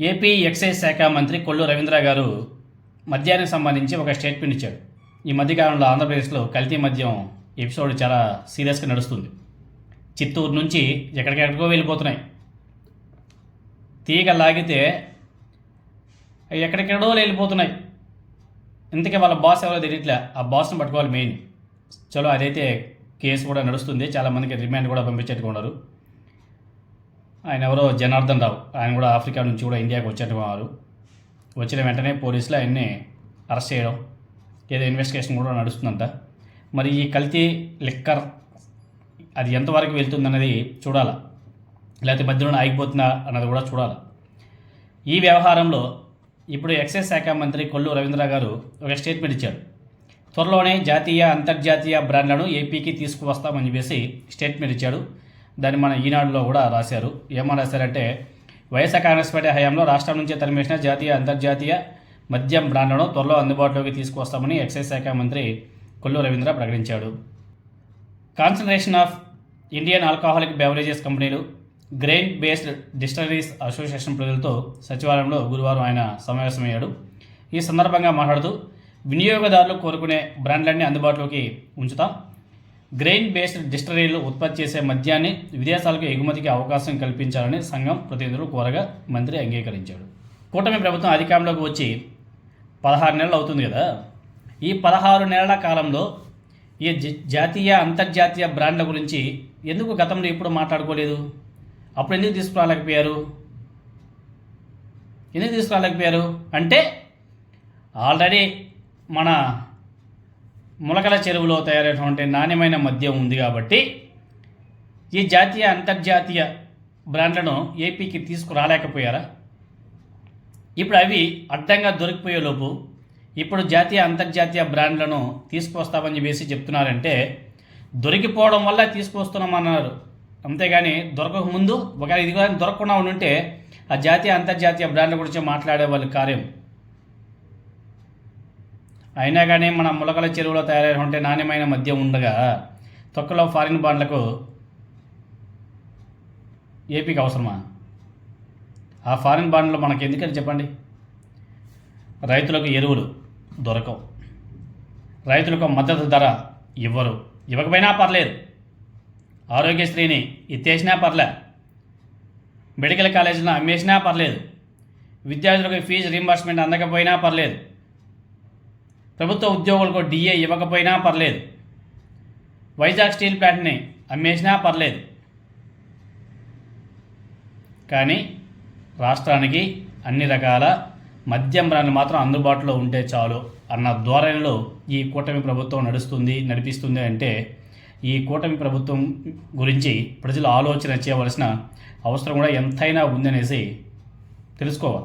AP excise శాఖ మంత్రి కొల్లు రవీంద్ర గారు మద్యానికి సంబంధించి ఒక స్టేట్మెంట్ ఇచ్చాడు. ఈ మధ్యకాలంలో ఆంధ్రప్రదేశ్లో కల్తీ మద్యం ఎపిసోడ్ చాలా సీరియస్గా నడుస్తుంది. చిత్తూరు నుంచి ఎక్కడికెక్కడికో వెళ్ళిపోతున్నాయి. తీగ లాగితే ఎక్కడెక్కడో ఎక్కడికెక్కడో వెళ్ళిపోతున్నాయి. ఇంతకే వాళ్ళ బాస్ ఎవరో తెలియట్లే. ఆ బాస్ని పట్టుకోవాలి మెయిన్. చలో అదైతే కేసు కూడా నడుస్తుంది. చాలామందికి రిమాండ్ కూడా పంపించేట్టుకున్నారు ఆయన ఎవరో జనార్దన్ రావు. ఆయన కూడా ఆఫ్రికా నుంచి కూడా ఇండియాకి వచ్చేట వారు. వచ్చిన వెంటనే పోలీసులు ఆయన్ని అరెస్ట్ చేయడం ఏదో ఇన్వెస్టిగేషన్ కూడా నడుస్తుందంట. మరి ఈ కల్తీ లిక్కర్ అది ఎంతవరకు వెళ్తుందన్నది చూడాలా? లేకపోతే మధ్యలో ఆగిపోతుందా అన్నది కూడా చూడాలి? ఈ వ్యవహారంలో ఇప్పుడు ఎక్సైజ్ శాఖ మంత్రి కొల్లు రవీంద్ర గారు ఒక స్టేట్మెంట్ ఇచ్చాడు త్వరలోనే జాతీయ అంతర్జాతీయ బ్రాండ్లను ఏపీకి తీసుకువస్తామని చెప్పేసి స్టేట్మెంట్ ఇచ్చాడు దాన్ని మన ఈనాడులో కూడా రాశారు. ఏమని రాశారంటే వైఎస్ఆర్ కాంగ్రెస్ పార్టీ హయాంలో రాష్ట్రం నుంచే తరిమేసిన జాతీయ అంతర్జాతీయ మద్యం బ్రాండ్లను త్వరలో అందుబాటులోకి తీసుకువస్తామని ఎక్సైజ్ శాఖ మంత్రి కొల్లు రవీంద్ర ప్రకటించాడు. Concentration of Indian alcoholic beverages కంపెనీలు గ్రెయిన్ బేస్డ్ డిస్టనరీస్ అసోసియేషన్ ప్రజలతో సచివాలయంలో గురువారం ఆయన సమావేశమయ్యాడు. ఈ సందర్భంగా మాట్లాడుతూ వినియోగదారులు కోరుకునే బ్రాండ్లన్నీ అందుబాటులోకి ఉంచుతాం. గ్రెయిన్ బేస్డ్ డిస్టరీలు ఉత్పత్తి చేసే మద్యాన్ని విదేశాలకు ఎగుమతికి అవకాశం కల్పించాలని సంఘం ప్రతినిధులు కోరగా మంత్రి అంగీకరించాడు. కూటమి ప్రభుత్వం అధికారంలోకి వచ్చి పదహారు నెలలు అవుతుంది కదా. ఈ పదహారు నెలల కాలంలో ఈ జ- జాతీయ అంతర్జాతీయ బ్రాండ్ల గురించి ఎందుకు గతంలో ఎప్పుడు మాట్లాడుకోలేదు? అప్పుడు ఎందుకు తీసుకురాలేకపోయారు? ఎందుకు తీసుకురాలేకపోయారు? అంటే ఆల్రెడీ మన ములకల చెరువులో తయారైనటువంటి నాణ్యమైన మద్యం ఉంది కాబట్టి ఈ జాతీయ అంతర్జాతీయ బ్రాండ్లను ఏపీకి తీసుకురాలేకపోయారా? ఇప్పుడు అవి అడ్డంగా దొరికిపోయేలోపు ఇప్పుడు జాతీయ అంతర్జాతీయ బ్రాండ్లను తీసుకొస్తామని చెప్పేసి చెప్తున్నారంటే దొరికిపోవడం వల్ల తీసుకొస్తున్నామన్నారు అంతేగాని దొరకక ముందు ఒకవేళ ఇది కానీ దొరకకుండా ఉంటే ఆ జాతీయ అంతర్జాతీయ బ్రాండ్ల గురించి మాట్లాడే వాళ్ళు కార్యం అయినా కానీ మన ములకల చెరువులో తయారైనటువంటి నాణ్యమైన మద్యం ఉండగా తొక్కలో ఫారిన్ బాండ్లకు ఏపీకి అవసరమా? ఆ ఫారిన్ బాండ్లు మనకి ఎందుకని చెప్పండి? రైతులకు ఎరువులు దొరకవు. రైతులకు మద్దతు ధర ఇవ్వరు. ఇవ్వకపోయినా పర్లేదు. ఆరోగ్యశ్రీని ఎత్తేసినా పర్లే. మెడికల్ కాలేజీలో అమ్మేసినా పర్లేదు. విద్యార్థులకు ఫీజు రీంబర్స్మెంట్ అందకపోయినా పర్లేదు. ప్రభుత్వ ఉద్యోగులకు డిఏ ఇవ్వకపోయినా పర్లేదు. వైజాగ్ స్టీల్ ప్లాంట్ని అమ్మేసినా పర్లేదు. కానీ రాష్ట్రానికి అన్ని రకాల మద్యం బ్రాండ్లు మాత్రం అందుబాటులో ఉంటే చాలు అన్న ధోరణిలో ఈ కూటమి ప్రభుత్వం నడుస్తుంది నడిపిస్తుంది అంటే ఈ కూటమి ప్రభుత్వం గురించి ప్రజలు ఆలోచన చేయవలసిన అవసరం కూడా ఎంతైనా ఉందనేసి తెలుసుకోవాలి.